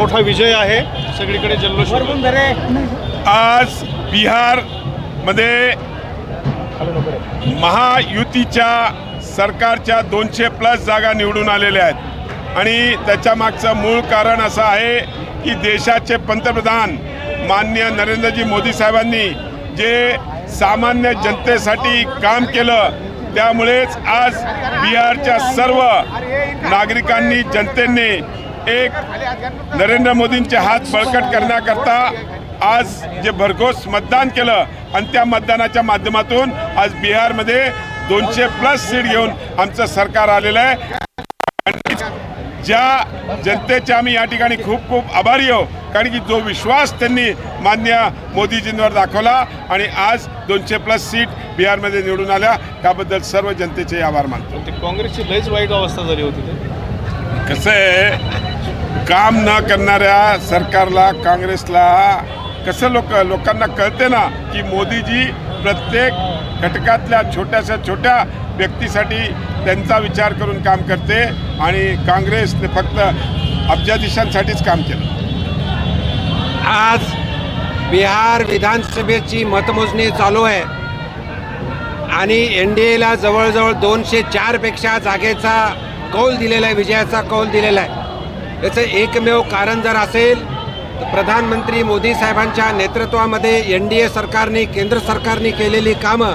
मोठा विजय आहे. सगळीकडे जल्लोष आज बिहारमध्ये महायुतीच्या सरकारच्या दोनशे प्लस जागा निवडून आलेल्या आहेत. आणि त्याच्या मागचं मूळ कारण असं आहे की देशाचे पंतप्रधान मान्य नरेंद्रजी मोदी साहेबांनी जे सामान्य जनतेसाठी काम केलं त्यामुळेच आज बिहारच्या सर्व नागरिकांनी जनतेने एक नरेंद्र मोदींचे हात बळकट करण्याकरता आज जे भरघोस मतदान केलं आणि त्या मतदानाच्या माध्यमातून आज बिहारमध्ये दोनशे प्लस सीट घेऊन आमचं सरकार आलेलं आहे. ज्या जनतेचे आम्ही या ठिकाणी खूप खूप आभारी आहो कारण की जो विश्वास त्यांनी मान्य मोदीजींवर दाखवला आणि आज दोनशे प्लस सीट बिहारमध्ये निवडून आल्या त्याबद्दल सर्व जनतेचे आभार मानतो. काँग्रेसची लयच वाईट अवस्था झाली होती कसं आहे काम न करणाऱ्या सरकारला काँग्रेसला कसं लोक लोकांना कळते ना की मोदीजी प्रत्येक घटकातल्या छोट्याशा छोट्या व्यक्तीसाठी त्यांचा विचार करून काम करते आणि काँग्रेसने फक्त अब्जाधीशांसाठीच काम केलं. आज बिहार विधानसभेची मतमोजणी चालू आहे. आणि एन डी एला जवळजवळ दोनशे चारपेक्षा जागेचा कौल दिलेला आहे विजयाचा कौल दिलेला आहे. याचं एकमेव कारण जर असेल तर प्रधानमंत्री मोदी साहेबांच्या नेतृत्वामध्ये एन डी ए सरकारने केंद्र सरकारने केलेली कामं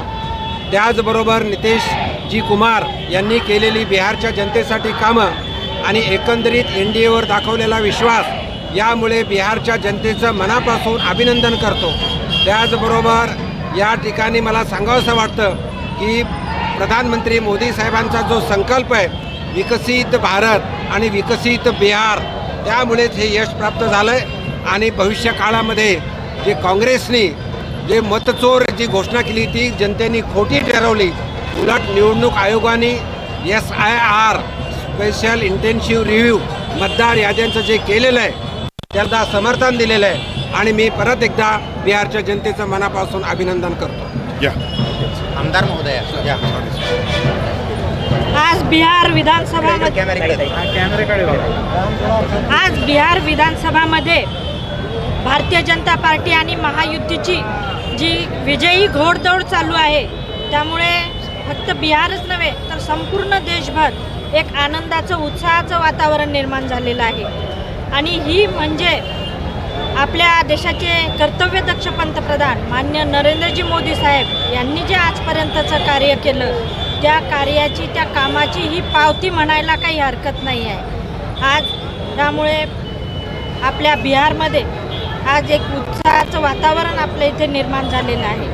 त्याचबरोबर नितीशजी कुमार यांनी केलेली बिहारच्या जनतेसाठी कामं आणि एकंदरीत एन डी एवर दाखवलेला विश्वास यामुळे बिहारच्या जनतेचं मनापासून अभिनंदन करतो. त्याचबरोबर या ठिकाणी मला सांगावंसं वाटतं की प्रधानमंत्री मोदी साहेबांचा जो संकल्प आहे विकसित भारत आणि विकसित बिहार. त्यामुळेच हे यश प्राप्त झालं आहे आणि भविष्य काळामध्ये जे काँग्रेसने जे मतचोर जी घोषणा केली ती जनतेने खोटी ठरवली. उलट निवडणूक आयोगाने S I R special intensive review मतदार याद्यांचं जे केलेलं आहे त्यांना समर्थन दिलेलं आहे. आणि मी परत एकदा बिहारच्या जनतेचं मनापासून अभिनंदन करतो. या. आमदार महोदय या. आज बिहार विधानसभा आज बिहार विधानसभामध्ये भारतीय जनता पार्टी आणि महायुतीची जी विजयी घोडदौड चालू आहे त्यामुळे फक्त बिहारच नव्हे तर संपूर्ण देशभर एक आनंदाचं उत्साहाचं वातावरण निर्माण झालेलं आहे. आणि ही म्हणजे आपल्या देशाचे कर्तव्यदक्ष पंतप्रधान मान्य नरेंद्रजी मोदी साहेब यांनी जे आजपर्यंतचं कार्य केलं त्या कार्याची त्या कामाची ही पावती म्हणायला काही हरकत नाही आहे. आज त्यामुळे आपल्या बिहारमध्ये आज एक उत्साहाचं वातावरण आपल्या इथे निर्माण झालेलं आहे.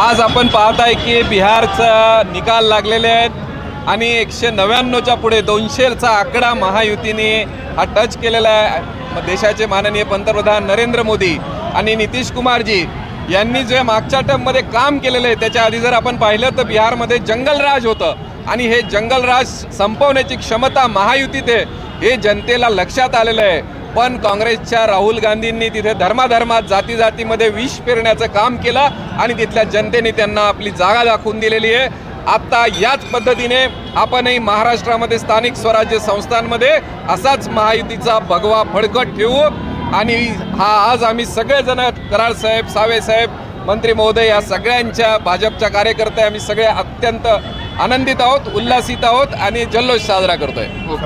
आज आपण पाहत आहे की बिहारचा निकाल लागलेले आहेत आणि एकशे नव्याण्णवच्या पुढे दोनशेचा आकडा महायुतीने हा टच केलेला आहे. देशाचे माननीय पंतप्रधान नरेंद्र मोदी आणि नितीश कुमारजी यांनी जे मागच्या टर्ममध्ये काम केलेलं आहे त्याच्या आधी जर आपण पाहिलं तर बिहारमध्ये जंगलराज होतं. आणि हे जंगलराज संपवण्याची क्षमता महायुतीत आहे हे जनतेला लक्षात आलेलं आहे. पण काँग्रेसच्या राहुल गांधींनी तिथे धर्माधर्मात जाती जातीमध्ये विष पेरण्याचं काम केलं आणि तिथल्या जनतेने त्यांना आपली जागा दाखवून दिलेली आहे. आता याच पद्धतीने आपणही महाराष्ट्रामध्ये स्थानिक स्वराज्य संस्थांमध्ये असाच महायुतीचा भगवा फडकट ठेवू. आणि हा आज आम्ही सगळेजण कराड साहेब सावे साहेब मंत्री महोदय या सगळ्यांच्या भाजपच्या कार्यकर्ते आम्ही सगळे अत्यंत आनंदित आहोत उल्हासित आहोत आणि जल्लोष साजरा करतोय. हो.